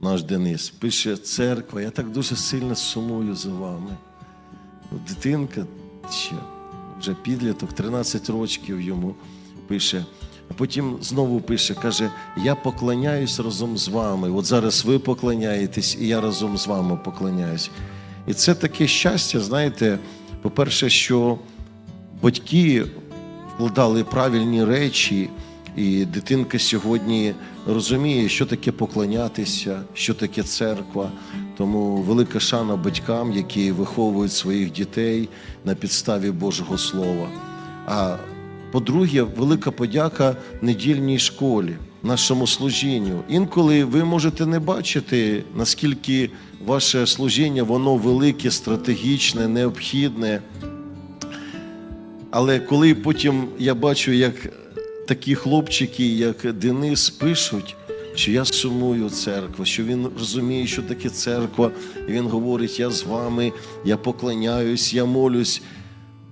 наш Денис, пише церква, я так дуже сильно сумую за вами. Ну, Дитинка ще вже підліток, 13 років йому пише. А потім знову пише, каже: Я поклоняюсь разом з вами. От зараз ви поклоняєтесь, і я разом з вами поклоняюсь. І це таке щастя, знаєте, по-перше, що батьки вкладали правильні речі, і дитинка сьогодні розуміє, що таке поклонятися, що таке церква. Тому велика шана батькам, які виховують своїх дітей на підставі Божого Слова. А по-друге, велика подяка недільній школі, нашому служінню. Інколи ви можете не бачити, наскільки ваше служіння воно велике, стратегічне, необхідне. Але коли потім я бачу, як такі хлопчики, як Денис, пишуть, що я сумую церкву, що він розуміє, що таке церква, і він говорить: я з вами, я поклоняюсь, я молюсь.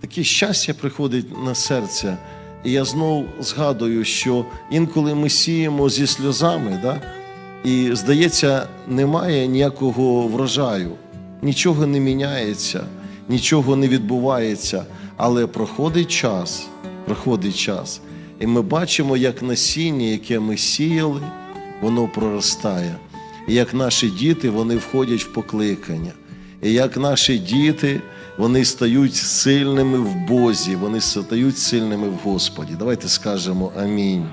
Таке щастя приходить на серце. І я знову згадую, що інколи ми сіємо зі сльозами, да? і здається, немає ніякого врожаю, нічого не міняється, нічого не відбувається. Але проходить час, проходить час, і ми бачимо, як насіння, яке ми сіяли, воно проростає. І як наші діти вони входять в покликання. І як наші діти вони стають сильними в Бозі, вони стають сильними в Господі. Давайте скажемо амінь.